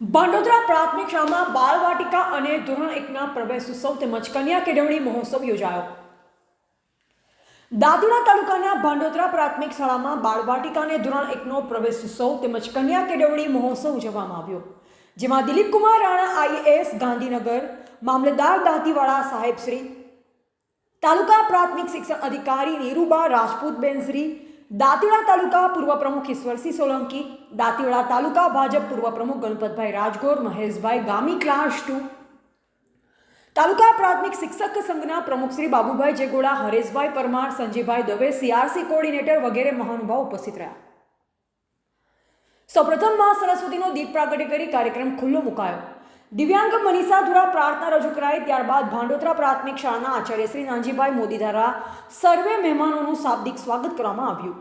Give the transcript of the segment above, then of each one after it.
બાંડોદરા પ્રાથમિક શાળામાં બાળવાટિકા અને ધોરણ એકના પ્રવેશ ઉત્સવ તેમજ કન્યા કેળવણી મહોત્સવ યોજાયો. દાદુડા તાલુકાના ભાંડોદરા પ્રાથમિક શાળામાં બાળવાટિકા અને ધોરણ એકનો પ્રવેશ ઉત્સવ તેમજ કન્યા કેળવણી મહોત્સવ ઉજવવામાં આવ્યો. જેમાં દિલીપકુમાર રાણા આઈએએસ ગાંધીનગર, મામલતદાર દાંતીવાડા સાહેબશ્રી તાલુકા પ્રાથમિક શિક્ષણ અધિકારી નીરુબા રાજપૂત બેનશ્રી દાંતીવાડા તાલુકા પૂર્વ પ્રમુખ ઈશ્વરસિંહ સોલંકી, દાંતીવાડા તાલુકા ભાજપ પૂર્વ પ્રમુખ ગણપતભાઈ રાજગોર, મહેશભાઈ ગામી, ક્લાસ ટુ. તાલુકા પ્રાથમિક શિક્ષક સંઘના પ્રમુખ શ્રી બાબુભાઈ જેગોડા, હરેશભાઈ પરમાર, સંજયભાઈ દવે, સીઆરસી કોર્ડિનેટર વગેરે મહાનુભાવ ઉપસ્થિત રહ્યા. સૌપ્રથમ મા સરસ્વતીનો દીપ પ્રાગટ્ય કરી કાર્યક્રમ ખુલ્લો મુકાયો. દિવ્યાંગ મનીષા દ્વારા પ્રાર્થના રજૂ કરાઈ ત્યારબાદ ભાંડોતરા પ્રાથમિક શાળાના આચાર્ય શ્રી નાનજીભાઈ મોદી દ્વારા સર્વે મહેમાનોનું શાબ્દિક સ્વાગત કરવામાં આવ્યું.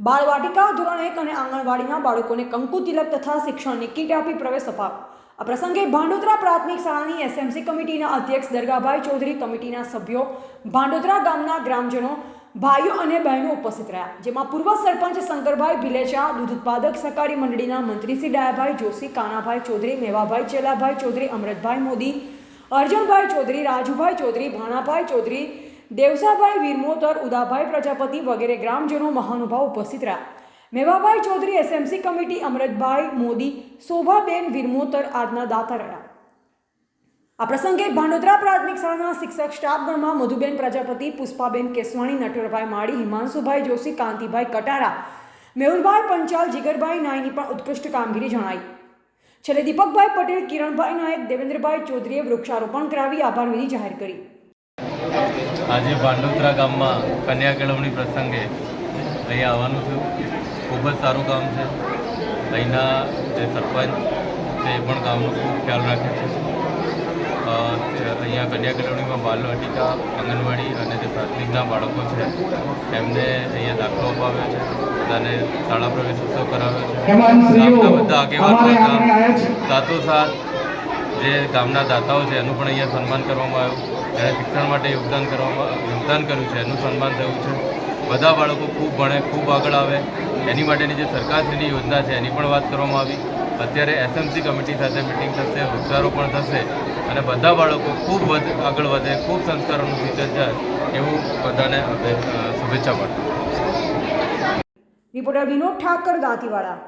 બાળવાટિકા ધોરણ એક અને આંગણવાડીના બાળકોને કંકુ તિલક તથા શિક્ષણની કીટ આપી પ્રવેશ અપાવ આ પ્રસંગે ભાંડોતરા પ્રાથમિક શાળાની એસએમસી કમિટીના અધ્યક્ષ દરગાભાઈ ચૌધરી કમિટીના સભ્યો, ભાંડોતરા ગામના ગ્રામજનો ભાઈઓ અને બહેનો ઉપસ્થિત રહ્યા. જેમાં પૂર્વ સરપંચ શંકરભાઈ ભિલેચા, દૂધ ઉત્પાદક સહકારી મંડળીના મંત્રી શ્રી ડાયાભાઈ જોશી, કાનાભાઈ ચૌધરી, મેવાભાઈ ચેલાભાઈ ચૌધરી અમૃતભાઈ મોદી, અર્જુનભાઈ ચૌધરી, રાજુભાઈ ચૌધરી, ભાણાભાઈ ચૌધરી, દેવસાભાઈ વીરમોતર, ઉદાભાઈ પ્રજાપતિ વગેરે ગ્રામજનો મહાનુભાવ ઉપસ્થિત રહ્યા. મેવાભાઈ ચૌધરી એસએમસી કમિટી અમૃતભાઈ મોદી, શોભાબેન વીરમોતર આજના દાતા રહ્યા. આ પ્રસંગે ભાંડોદરા પ્રાથમિક શાળાના શિક્ષક સ્ટાફગણમાં મધુબેન પ્રજાપતિ, પુષ્પાબેન કેસવાણી, નટવરભાઈ માળી, હિમાંશુભાઈ જોશી, કાંતિભાઈ કટારા, મેહુલભાઈ પંચાલ, જીગરભાઈ નાયની પણ ઉત્કૃષ્ટ કામગીરી જણાઈ. છેલ્લે દીપકભાઈ પટેલ, કિરણભાઈ નાયક, દેવેન્દ્રભાઈ ચૌધરીએ વૃક્ષારોપણ કરાવી આભાર જાહેર કરી. આજે ભાંડોદરા ગામમાં કન્યા કેળવણી પ્રસંગે અહીંયા આવવાનું થયું ખૂબ જ સારું કામ છે. અહીંના જે સરપંચ તે પણ ગામનો ખૂબ ખ્યાલ રાખે છે. અહીંયા કન્યા કેળવણીમાં બાલવાટિકા આંગણવાડી અને જે પ્રાથમિકના બાળકો છે એમને અહીંયા દાખલો અપાવ્યો છે. બધાને શાળા પ્રવેશ ઉત્સવ કરાવ્યો છે. બધા આગેવાનો હતા સાથોસાથ જે ગામના દાતાઓ છે એનું પણ અહીંયા સન્માન કરવામાં આવ્યું. જેણે શિક્ષણ માટે યોગદાન કરવામાં યોગદાન કર્યું છે એનું સન્માન થયું છે. બધા બાળકો ખૂબ ભણે ખૂબ આગળ આવે. એની માટેની જે સરકારશ્રીની યોજના છે એની પણ વાત કરવામાં આવી. અત્યારે એસએમસી કમિટી સાથે મિટિંગ થશે વૃક્ષારોપણ થશે. અને બધા બાળકો ખૂબ આગળ વધે, ખૂબ સંસ્કારોનું ફ્યુચર જાય, એવું બધાને શુભેચ્છા પાઠવું. રિપોર્ટર વિનોદ ઠાકર, દાંતીવાડા.